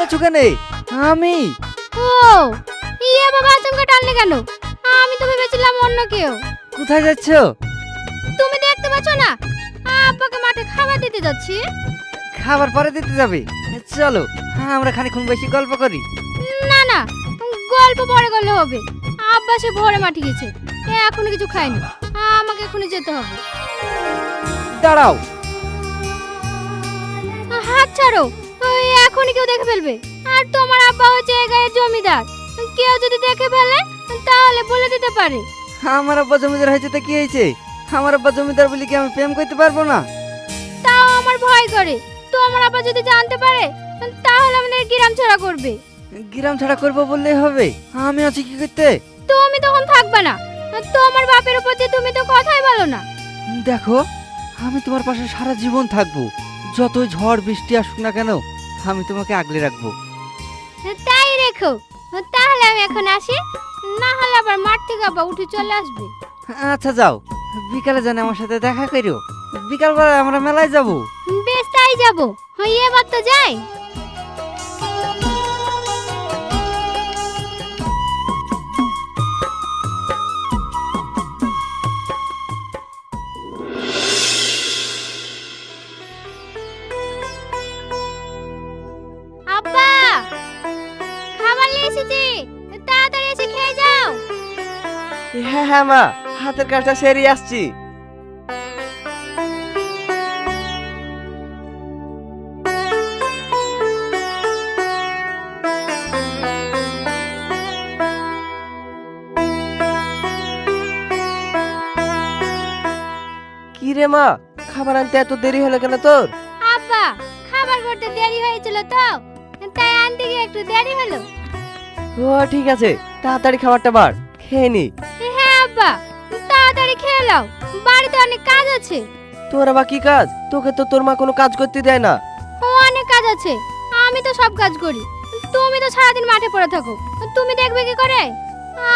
চিল্লাছো কেন? আমি? ও ইয়ে বাবা আচমকা টানলে কেন? আমি তো ভেবেছিলাম অন্য কেউ। কোথায় যাচ্ছ? তুমি দেখতে পাচ্ছ না আব্বাকে মাঠে খাবার দিতে যাচ্ছি। খাবার পরে দিতে যাবে। চলো আমরা খানিক্ষণ বেশি গল্প করি। না না গল্প পরে করলে হবে। আব্বা সে ভোরে মাঠে গেছে এখনও কিছু খায়নি। আমাকে এখনই যেতে হবে। দাঁড়াও। হাত ছাড়ো এখনই কেউ দেখে ফেলবে। আর তোমার আব্বা হচ্ছে এই গায়ের জমিদার। কেউ যদি দেখে ফেলে তাহলে বলে দিতে পারে। আমার আব্বা জমিদার হয়েছে তো কি হয়েছে? আমার আব্বা জমিদার বলি কি আমি প্রেম করতে পারব না? তাও আমার ভয় করে। তোমার আব্বা যদি জানতে পারে তাহলে আমাদের গ্রাম ছাড়া করবে। গ্রাম ছাড়া করব বললেই হবে। আমি আছি কি করতে? তুমি তখন থাকবে না। তোমার বাপের উপর দিয়ে তুমি তো কথাই বলো না। দেখো আমি তোমার পাশে সারা জীবন থাকব। যতই ঝড় বৃষ্টি আসুক না কেন আমি তোমাকে আগলে রাখব। তাই রেখো। তাহলে আমি এখন আসি। না হলে আবার মাঠ থেকে আবার উঠে চলে আসবে। আচ্ছা যাও। বিকালে জানে আমার সাথে দেখা করিও। বিকালবেলা আমরা মেলায় যাব। বেশ তাই যাব। হ্যাঁ, এবার তো যাই। এসেছি। তাড়াতাড়ি এসে খেয়ে যাও। হ্যাঁ হ্যাঁ মা হাতের কাজটা সেরে আসছি। কি রে মা? খাবার আনতে এত দেরি হলো কেন তোর? আব্বা খাবার করতে দেরি হয়েছিল তো তাই আনতে গিয়ে একটু দেরি হলো। ও ঠিক আছে। তাড়াতাড়ি খাবারটা বার খেয়ে নি। হ্যাঁ আব্বা। তাড়াতাড়ি খেয়ে নাও। বাড়িতে অনেক কাজ আছে। তোর আবার কি কাজ? তোকে তো তোর মা কোনো কাজ করতে দেয় না। ও অনেক কাজ আছে। আমি তো সব কাজ করি। তুমি তো সারাদিন মাঠে পড়ে থাকো। তুমি দেখবে কি করে?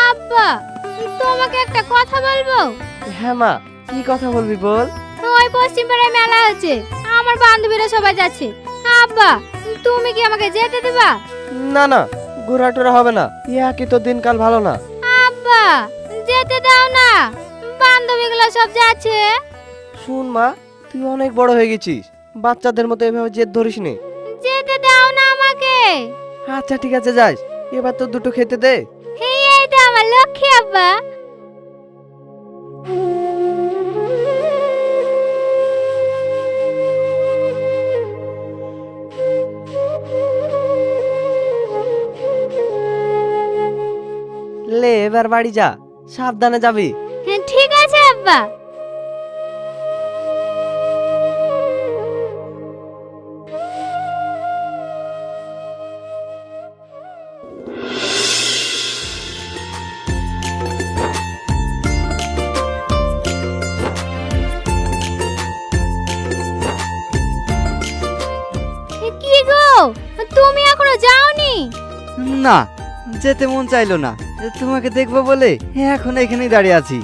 আব্বা তোমাকে একটা কথা বলব? হ্যাঁ মা। কি কথা বলবি বল? ওই পশ্চিম পাড়ায় মেলা আছে আমার বান্ধবীরা সবাই যাচ্ছে। আব্বা তুমি কি আমাকে যেতে দেবা? না না। ঘোরা টোরা হবে না। ইয়া কি তো দিনকাল ভালো না। আব্বা যেতে দাও না। বান্ধবীগুলো সব যাচ্ছে। শুন মা তুই অনেক বড় হয়ে গেছিস। বাচ্চাদের মতো এভাবে জেদ ধরিস নি। যেতে দাও না আমাকে। আচ্ছা ঠিক আছে যাস এবার তো দুটো খেতে দে। হেই এই তো আমার লক্ষ্মী আব্বা। এবার বাড়ি যা সাবধানে যাবি। হ্যাঁ, ঠিক আছে আব্বা। কি গো? তুমি এখনও যাওনি? না যেতে মন চাইলো না। তোমাকে দেখব বলে এখন এখানেই দাঁড়িয়ে আছি।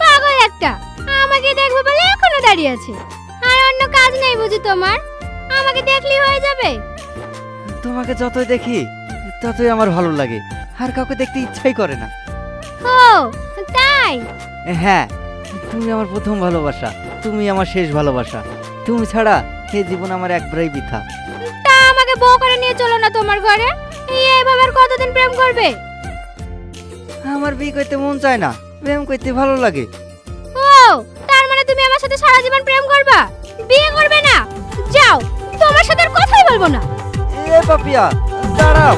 পাগল একটা আমাকে দেখব বলে এখনও দাঁড়িয়ে আছে। আর অন্য কাজ নেই বুঝি তোমার? আমাকে দেখলেই হয়ে যাবে। তোমাকে যতই দেখি ততই আমার ভালো লাগে। আর কাউকে দেখতে ইচ্ছাই করে না। ও তাই? হ্যাঁ তুমি আমার প্রথম ভালোবাসা তুমি আমার শেষ ভালোবাসা। তুমি ছাড়া এই জীবন আমার একবারই বৃথা। তা আমাকে বউ করে নিয়ে চলো না তোমার ঘরে? এইভাবে আর কতদিন প্রেম করবে? আমার বিয়ে করতে মন চায় না প্রেম করতে ভালো লাগে। ও তার মানে তুমি আমার সাথে সারা জীবন প্রেম করবা? বিয়ে করবে না? যাও তোমার সাথে আর কথাই বলব না। এ পাপিয়া দাঁড়াও।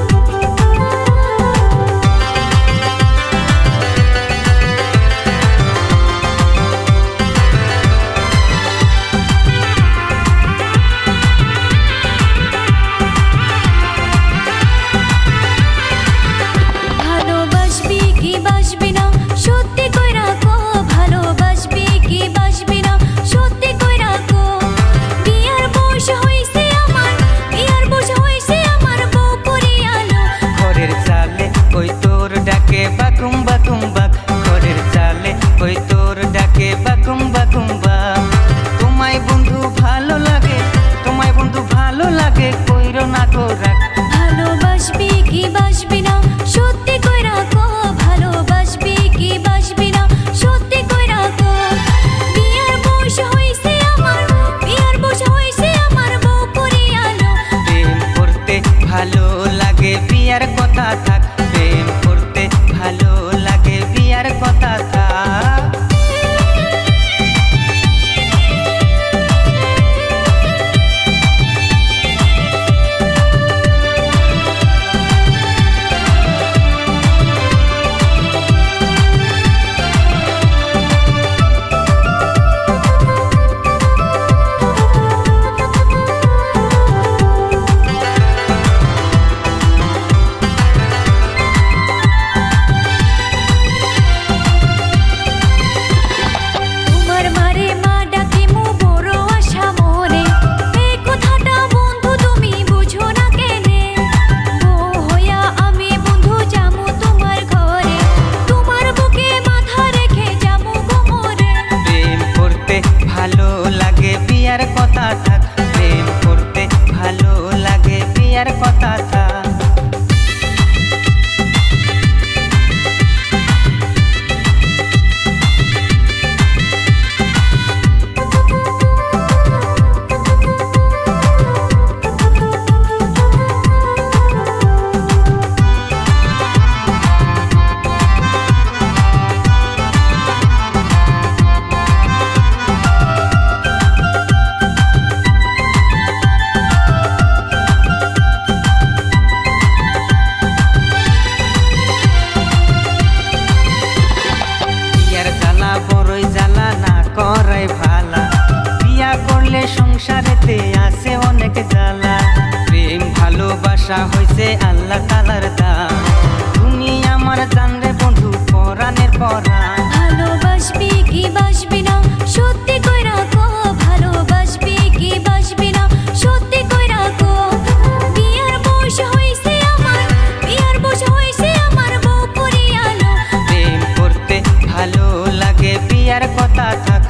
ভালো লাগে বিয়ার কথা থাক।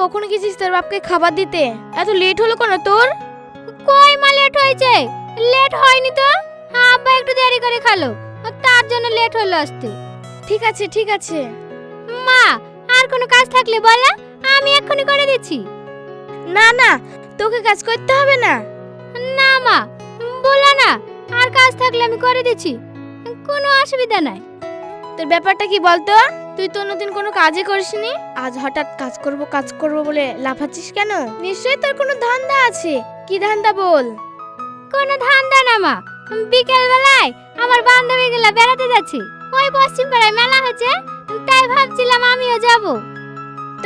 কখন গেছিস তোর বাপকে খাবার দিতে? এত লেট হলো কেন তোর? কই মা লেট হয়েছে? লেট হয়নি তো? আব্বা একটু দেরি করে খালো তার জন্য লেট হলো আসতে। ঠিক আছে ঠিক আছে। মা, আর কোনো কাজ থাকলে বলা আমি এক্ষুনি করে দিচ্ছি। না না, তোকে কাজ করতে হবে না। না, মা বলো না, আর কাজ থাকলে আমি করে দিচ্ছি। কোনো অসুবিধা নাই। তোর ব্যাপারটা কি বলতো? তুই তো অন্যদিন কোনো কাজই করিসনি? আজ হঠাৎ কাজ করব কাজ করব বলে লাফাচ্ছিস কেন? নিশ্চয়ই তোর কোনো ধান্দা আছে। কি ধান্দা বল? কোনো ধান্দা না মা। বিকেল বেলায় আমার বান্ধবীগুলো বেড়াতে যাচ্ছে। ওই পশ্চিম পাড়ায় মেলা হচ্ছে তাই ভাবছিলাম আমিও যাব।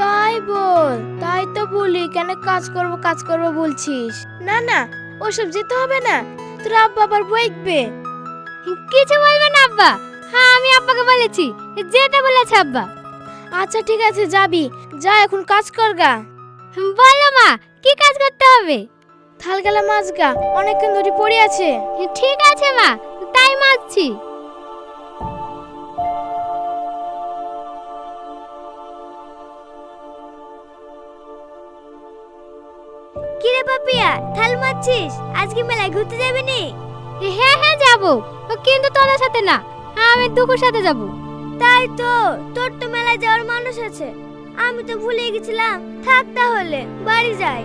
তাই বল তাই তো বলি কেন কাজ করব কাজ করব বলছিস? না না ওসব যেতে হবে না। তোর আব্বা আবার বইকবে কিছু বলবে না আব্বা। হ্যাঁ আমি আব্বাকে বলেছি। যেতে বলেছে আব্বা। আচ্ছা ঠিক আছে যাবি। যা এখন কাজ কর গা। বলো মা কি কাজ করতে হবে? থালগালা মাছ গা অনেকক্ষণ ধরে পড়ে আছে। ঠিক আছে মা তাই মাছছি কিরে পাপিয়া থাল মারছিস? আজকে মেলায় ঘুরতে যাবি নি? হ্যাঁ হ্যাঁ যাব। কিন্তু তোদের সাথে না আমি দুকুর সাথে যাব। তাই তো তোর তো মেলায় যাওয়ার মানুষ আছে। আমি তো ভুলে গেছিলাম। থাক তাহলে বাড়ি যাই।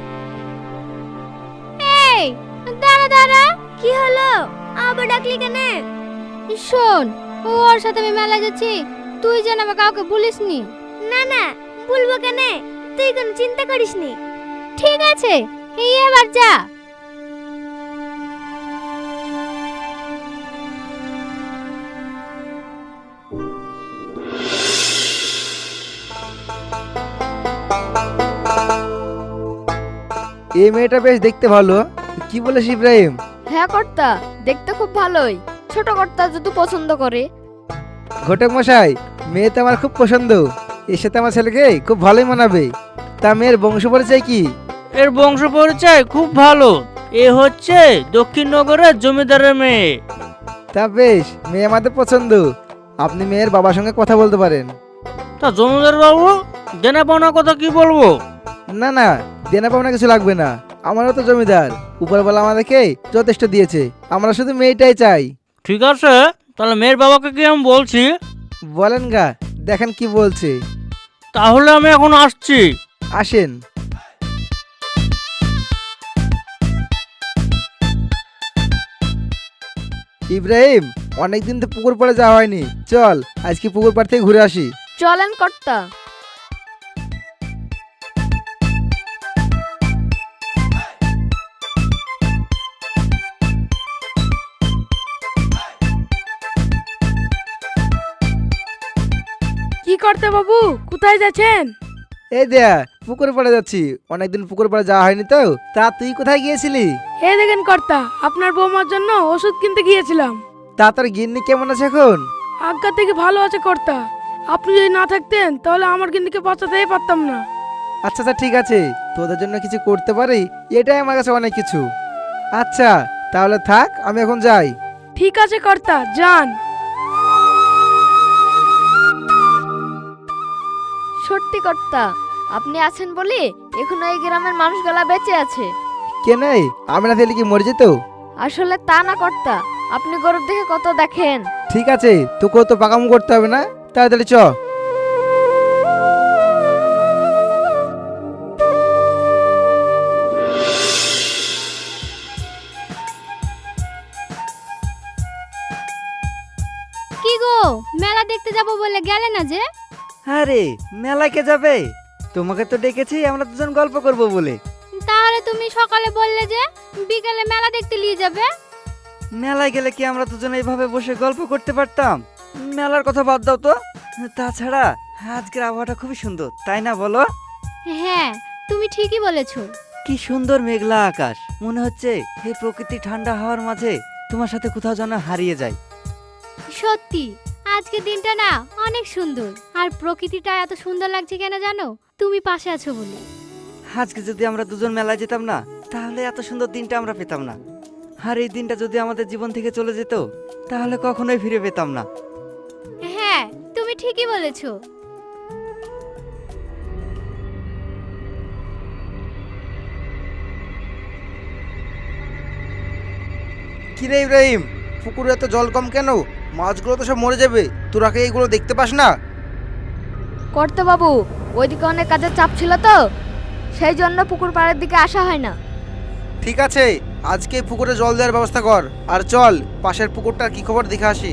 এই দাঁড়া দাঁড়া কি হলো? আবার ডাকলি কেন? শোন ওর সাথে আমি মেলায় যাচ্ছি। তুই যেন আমার কাউকে বলিসনি না। না বলব কেন? তুই কোনো চিন্তা করিসনি। ঠিক আছে এবার যা। এই মেয়েটা বেশ দেখতে ভালো। কি বলিস ইব্রাহিম? হ্যাঁ কর্তা দেখতে খুব ভালোই। ছোট কর্তা যদি পছন্দ করে। ঘটক মশাই মেয়ে তো আমার খুব পছন্দ। এর সাথে আমার ছেলেকে খুব ভালোই মানাবে। তা মেয়ের বংশ পরিচয় কি? এর বংশ পরিচয় খুব ভালো। এ হচ্ছে দক্ষিণনগরের জমিদারের মেয়ে। তা বেশ মেয়ে আমাদের পছন্দ। আপনি মেয়ের বাবার সঙ্গে কথা বলতে পারেন। তা জমিদার বাবু দেনা পাওনা কথা কি বলব? না না দেনা পাওনা কিছু লাগবে না। আমারও তো জমিদার। উপরবেলা আমাদেরকে যথেষ্ট দিয়েছে। আমরা শুধু মেয়েটাই চাই। ঠিক আছে তাহলে মেয়ের বাবাকে কি আমি বলছি। বলেন গা দেখেন কি বলছে। তাহলে আমি এখন আসছি। আসেন। ইব্রাহিম অনেকদিন তো পুকুর পাড়ে যাওয়া হয়নি। চল আজকে পুকুর পাড় থেকে ঘুরে আসি। চলেন কর্তা। করতে বাবু? কোথায় যাচ্ছেন? এই দেয়া পুকুর পাড়ে যাচ্ছি। অনেকদিন পুকুর পাড়ে যাওয়া হয়নি তো। তা তুই কোথায় গিয়েছিলি? এই দেখেন কর্তা আপনার বৌমার জন্য ওষুধ কিনতে গিয়েছিলাম। তা তোর গিন্নি কেমন আছে এখন? আজ্ঞা থেকে ভালো আছে কর্তা। আপনি যদি না থাকতেন তাহলে আমার গিন্নিকে বাঁচাতেই পারতাম না। আচ্ছা আচ্ছা ঠিক আছে। তোদের জন্য কিছু করতে পারি? এটাই আমার কাছে অনেক কিছু। আচ্ছা তাহলে থাক আমি এখন যাই। ঠিক আছে কর্তা যান। সত্যি কর্তা আপনি আছেন বলে এখনও এই গ্রামের মানুষ গলা বেঁচে আছে। কে নাই? আমরা তাহলে কি মরে যেত? আসলে তা না কর্তা আপনি গরুর দেখে কত দেখেন। ঠিক আছে তোকেও তো পাকাম করতে হবে না? তাড়াতাড়ি চ। মেলা দেখতে যাব বলে গেলে না যে? আরে মেলায় কে যাবে? তোমাকে তো ডেকেছি আমরা দুজন গল্প করব বলে। তাহলে তুমি সকালে বললে যে বিকেলে মেলা দেখতে নিয়ে যাবে? মেলায় গেলে কি আমরা দুজন এইভাবে বসে গল্প করতে পারতাম? মেলার কথা বাদ দাও তো। তাছাড়া আজকের আবহাওয়াটা খুবই সুন্দর তাই না বলো? হ্যাঁ তুমি ঠিকই বলেছ। কি সুন্দর মেঘলা আকাশ। মনে হচ্ছে এই প্রকৃতি ঠান্ডা হাওয়ার মাঝে তোমার সাথে কোথাও যেন হারিয়ে যায়। সত্যি আজকের দিনটা না অনেক সুন্দর। আর প্রকৃতিটা এত সুন্দর লাগছে কেন জানো? তুমি পাশে আছো বলে। আজকে যদি আমরা দুজন মেলায় যেতাম না তাহলে এত সুন্দর দিনটা আমরা পেতাম না। আর এই দিনটা যদি আমাদের জীবন থেকে চলে যেত তাহলে কখনোই ফিরে পেতাম না। হ্যাঁ তুমি ঠিকই বলেছ। কিরে ইব্রাহিম পুকুরে এত জল কম কেন? মাছগুলো তো সব মরে যাবে। তোরা কি এইগুলো দেখতে পাস না? করতে বাবু ওইদিকে অনেক কাজের চাপ ছিল তো সেই জন্য পুকুর পাড়ের দিকে আসা হয় না। ঠিক আছে আজকে পুকুরে জল দেওয়ার ব্যবস্থা কর। আর চল পাশের পুকুরটার কি খবর দেখে আসি।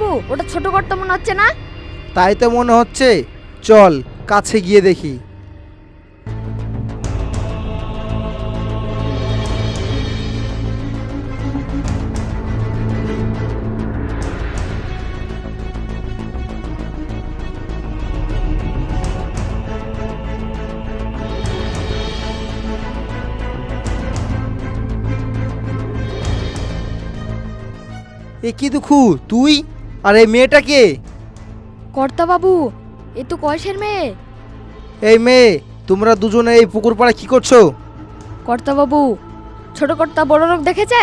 কর্তাবাবু ওটা ছোট কর্তা মনে হচ্ছে না? তাই তো মনে হচ্ছে। চল, কাছে গিয়ে দেখি। এ কি দুঃখু, তুই? আর এই মেয়েটা কে? কর্তাবাবু এ তো কয়সের মেয়ে। এই মেয়ে তোমরা দুজনে এই পুকুর পাড়ে কি করছ? কর্তাবাবু ছোট কর্তা বড় লোক দেখেছে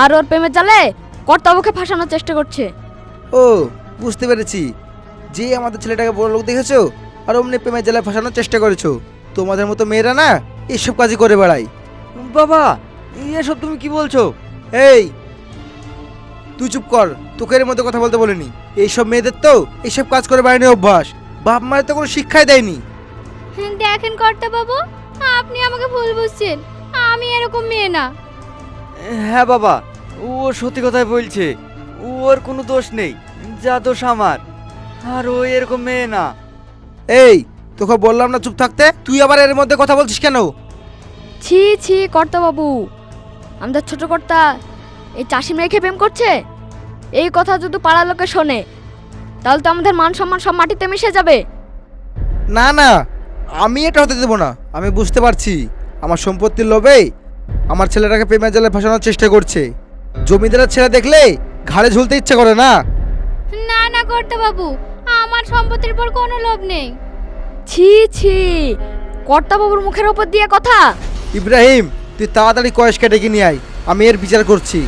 আর ওর প্রেমের জালে কর্তাবাবুকে ফাঁসানোর চেষ্টা করছে। ও বুঝতে পেরেছি। যে আমাদের ছেলেটাকে বড় লোক দেখেছ আর অমনি প্রেমের জেলায় ফাঁসানোর চেষ্টা করেছ তোমাদের মতো মেয়েরা না এইসব কাজই করে বেড়ায়। বাবা এসব তুমি কি বলছো? এই তুই চুপ কর তোকে এর মধ্যে কথা বলতে বলিনি। এইসব মেয়েদের তো এইসব কাজ করে বেড়ানি অভ্যাস। বাপ মায়ের তো কোনো শিক্ষাই দেয়নি। দেখেন কর্তাবাবু আপনি আমাকে ভুল বুঝছেন। আমি এরকম মেয়ে না। হ্যাঁ বাবা ও সত্যি কথাই বলছে। ওর কোনো দোষ নেই যা দোষ আমার। আর ও এরকম মেয়ে না। এই তোকে বললাম না চুপ থাকতে? তুই আবার এর মধ্যে কথা বলছিস কেন? ছি ছি কর্তা বাবু আমাদের ছোট কর্তা এই চাষি মেয়েকে প্রেম করছে? এই কথা যদি পাড়ার লোকে শোনে তাহলে তো আমাদের মান সম্মান সব মাটিতে মিশে যাবে। না না আমি এটা হতে দেবো না। আমি বুঝতে পারছি। আমার সম্পত্তির লোভে আমার ছেলেটাকে প্রেমের জালে ফাঁসানোর চেষ্টা করছে। জমিদারের ছেলে দেখলে ঘাড়ে ঝুলতে ইচ্ছে করে না। না না কর্তাবাবু আমার সম্পত্তির উপর কোনো লোভ নেই। ছি ছি কর্তাবাবুর মুখের ওপর দিয়ে কথা। ইব্রাহিম তুই তাড়াতাড়ি কয়েসকে কেটে নিয়ে আয়। আমি এর বিচার করছি।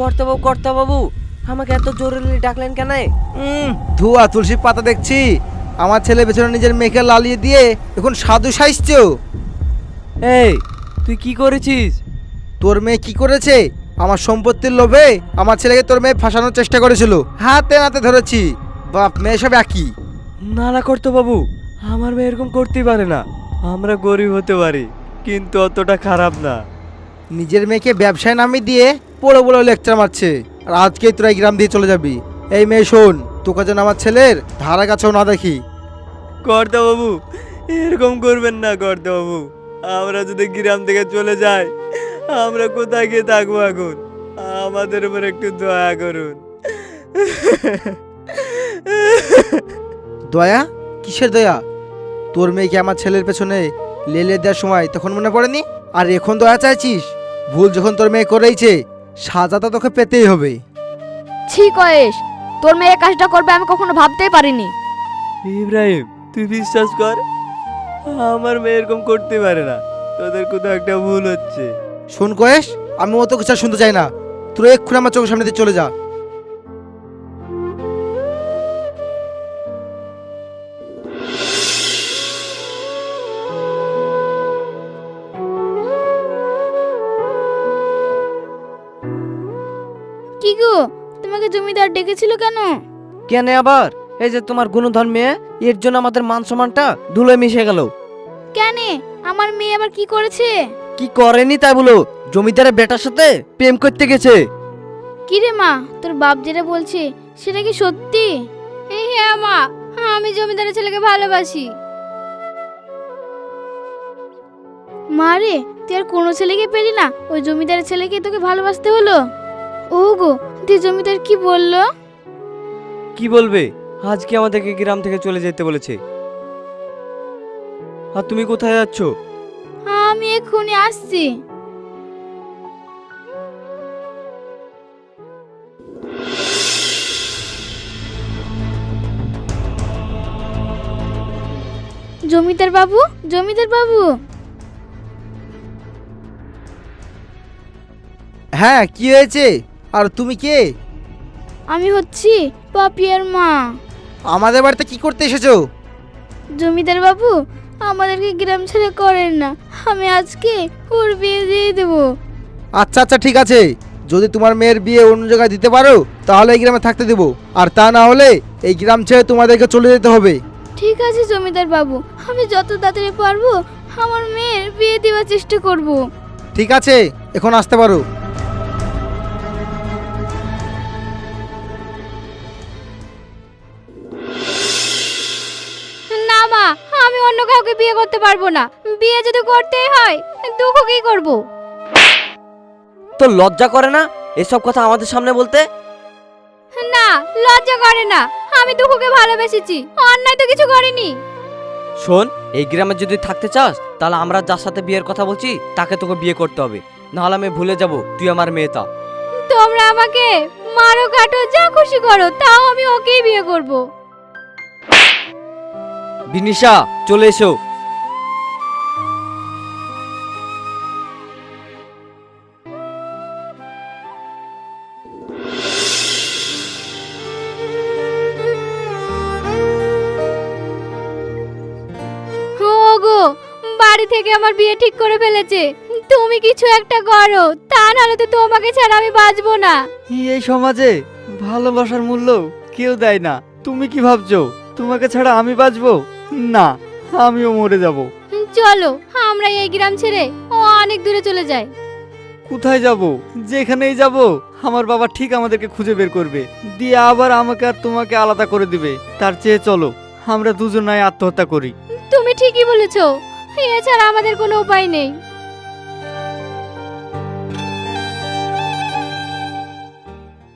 কর্তাবাবু কর্তাবাবু আমাকে এত জরুরি ডাকলেন কেন? ধোয়া তুলসী পাতা দেখছি। আমার ছেলে পেছনে নিজের মেয়েকে লালিয়ে দিয়ে এখন সাধু সাইজছ এই তুই কি করেছিস? তোর মেয়ে কি করেছে? আমার সম্পত্তির লোভে আমার ছেলেকে তোর মেয়ে ফাঁসানোর চেষ্টা করেছিল। হাতে নাতে ধরেছি। বাপ মেয়ে সব একই। না না কর্তাবাবু আমার মেয়ে এরকম করতেই পারে না। আমরা গরিব হতে পারি কিন্তু অতটা খারাপ না। নিজের মেয়েকে ব্যবসায় নামিয়ে দিয়ে বড় বড় লেকচার মারছে। আর আজকেই তোরা এই গ্রাম দিয়ে চলে যাবি। এই মেয়ে শোন তোকে যেন আমার ছেলের ধারা কাছেও না দেখি। কর্তাবাবু এরকম করবেন না কর্তাবাবু আমরা যদি গ্রাম থেকে চলে যাই আমরা কোথায় গিয়ে থাকব এখন? আমাদের উপর একটু দয়া করুন। দয়া? কিসের দয়া? তোর মেয়েকে আমার ছেলের পেছনে লেলে দেওয়ার সময় তখন মনে পড়েনি? আর এখন দয়া চাইছিস? ভুল যখন তোর মেয়ে করেইছে সাজা তো তোকে পেতেই হবে। ছি কয়েস তোর মেয়ে এই কাজটা করবে আমি কখনো ভাবতেই পারিনি। ইব্রাহিম তুই বিশ্বাস কর আমার মেয়ে এরকম করতে পারে না। তোদের কোথাও একটা ভুল হচ্ছে। শোন কয়েস আমি অত কিছু আর শুনতে চাই না। তুই এক্ষুনি আমার চোখের সামনে দিয়ে চলে যা। তোমাকে জমিদার ডেকেছিল কেন? কেন আবার? এই যে তোমার গুণধর মেয়ে এর জন্য আমাদের মান সম্মানটা ধুলোয় মিশে গেল। কেন? আমার মেয়ে আবার কি করেছে? কি করেনি তাই বলো জমিদারের বেটার সাথে প্রেম করতে গেছে। কি রে মা তোর বাপ যেটা বলছে সেটা কি সত্যি? হ্যাঁ মা আমি জমিদারের ছেলেকে ভালোবাসি। মা রে তুই আর কোনো ছেলেকে পেলি না ওই জমিদারের ছেলেকে তোকে ভালোবাসতে হলো? ও গো তুই জমিদার কি বলল? কি বলবে? আজকে আমাদেরকে গ্রাম থেকে চলে যেতে বলেছে। আর তুমি কোথায় যাচ্ছ? আমি এক্ষুনি আসছি। জমিদার বাবু? জমিদার বাবু? হ্যাঁ কি হয়েছে? আর তুমি কে? আমি হচ্ছি পাপিয়ার মা। আমাদের বাড়িতে কি করতে এসেছ? জমিদার বাবু আমাদেরকে গ্রাম ছেড়ে করেন না। আমি আজকে ওর বিয়ে দিয়ে দেবো। আচ্ছা আচ্ছা ঠিক আছে। যদি তোমার মেয়ের বিয়ে অন্য জায়গায় দিতে পারো তাহলে এই গ্রামে থাকতে দেবো। আর তা না হলে এই গ্রাম ছেড়ে তোমাদেরকে চলে যেতে হবে। ঠিক আছে জমিদার বাবু। আমি যত তাড়াতাড়ি পারব আমার মেয়ের বিয়ে দেওয়ার চেষ্টা করব। ঠিক আছে এখন আসতে পারো। মা আমি অন্য কাউকে বিয়ে করতে পারব না। বিয়ে যদি করতেই হয় দুঃখ কি করব? তোর লজ্জা করে না এসব কথা আমাদের সামনে বলতে? না লজ্জা করে না। আমি দুঃখকে ভালোবেসেছি অন্যায় তো কিছু করিনি। শোন এই গ্রামে যদি থাকতে চাস তাহলে আমরা যার সাথে বিয়ের কথা বলছি তাকে তোকে বিয়ে করতে হবে। নাহলে আমি ভুলে যাব তুই আমার মেয়েটা তোমরা আমাকে মারো কাটো যা খুশি করো তাও আমি ওকেই বিয়ে করব। বিনিশা চলে এসো। ওগো বাড়ি থেকে আমার বিয়ে ঠিক করে ফেলেছে। তুমি কিছু একটা করো তা নাহলে তো তোমাকে ছাড়া আমি বাঁচবো না। এই সমাজে ভালোবাসার মূল্য কেউ দেয় না। তুমি কি ভাবছ? তোমাকে ছাড়া আমি বাঁচবো? না আমিও মরে যাব। চলো আমরা এই গ্রাম ছেড়ে ও অনেক দূরে চলে যাই। কোথায় যাব? যেখানেই যাব আমার বাবা ঠিক আমাদেরকে খুঁজে বের করবে। দিয়ে আবার আমাকে আর তোমাকে আলাদা করে দিবে। তার চেয়ে চলো আমরা দুজনাই আত্মহত্যা করি। তুমি ঠিকই বলেছ এছাড়া আমাদের কোনো উপায় নেই।